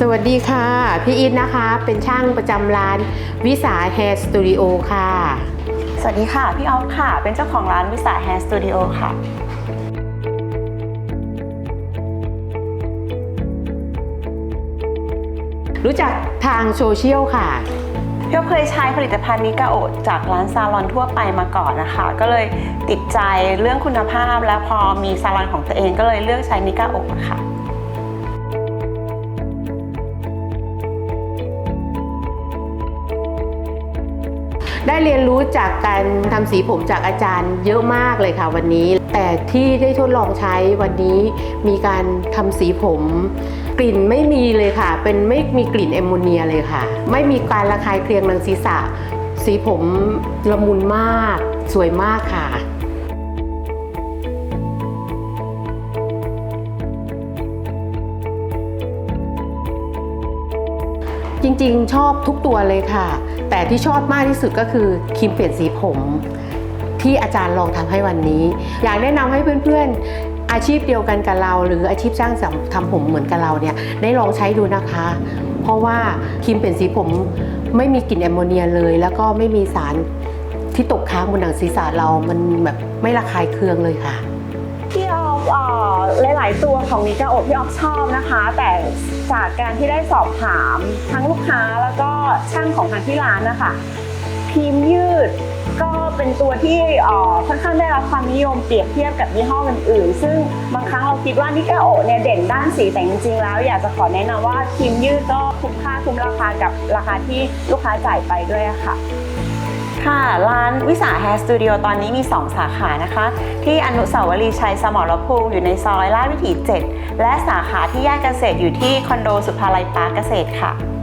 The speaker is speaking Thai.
สวัสดีค่ะ พี่อินนะคะ เป็นช่างประจำร้านวิสาแฮร์สตูดิโอค่ะ สวัสดีค่ะ พี่ออฟค่ะ เป็นเจ้าของร้านวิสาแฮร์สตูดิโอค่ะรู้จักทางโซเชียลค่ะพี่ออฟเคยใช้ผลิตภัณฑ์นิกาโอะจากร้านซาลอนทั่วไปมาก่อนนะคะ ก็เลยติดใจเรื่องคุณภาพแล้วพอมีซาลอนของตัวเองก็เลยเลือกใช้นิกาโอะค่ะ ได้เรียนรู้จากการทำสีผมจากอาจารย์เยอะมากเลยค่ะวันนี้ แต่ที่ได้ทดลองใช้วันนี้มีการทำสีผม กลิ่นไม่มีเลยค่ะ เป็นไม่มีกลิ่นแอมโมเนียเลยค่ะ ไม่มีการระคายเคืองหนังศีรษะ สีผมละมุนมาก สวยมากค่ะ จริงๆ ชอบทุกตัวเลยค่ะ แต่ที่ชอบมากที่สุดก็คือครีมเปลี่ยนสีผม ที่อาจารย์ลองทำให้วันนี้ อยากแนะนำให้เพื่อนๆ อาชีพเดียวกันกับเรา หรืออาชีพช่างทำผมเหมือนกับเราเนี่ยได้ลองใช้ดูนะคะ เพราะว่าครีมเปลี่ยนสีผมไม่มีกลิ่นแอมโมเนียเลย แล้วก็ไม่มีสารที่ตกค้างบนหนังศีรษะเรา มันแบบไม่ระคายเคืองเลยค่ะ พี่ออฟเอ่อหลายตัวของนิกาโอะพี่ออฟชอบนะคะ แต่จากการที่ได้สอบถามทั้งลูกค้าแล้วก็ช่างของทางที่ร้านนะคะพิมพ์ยืดก็เป็นตัวที่ค่อนข้างได้รับความนิยมเปรียบเทียบกับยี่ห้ออื่นๆ ซึ่งบางครั้งเราคิดว่านิกาโอเนี่ยเด่นด้านสีแต่จริงๆแล้ว อยากจะขอแนะนำว่าพิมพ์ยืดก็คุ้มค่าคุ้มราคากับราคาที่ลูกค้าจ่ายไปด้วยะค่ะ ค่ะ ร้านวิสาแฮร์สตูดิโอตอนนี้มี 2 สาขานะคะ ที่อนุสาวรีย์ชัยสมรภูมิอยู่ในซอยลาดวิถี 7 และสาขาที่แยกเกษตรอยู่ที่คอนโดสุภาลัยปาร์คเกษตรค่ะ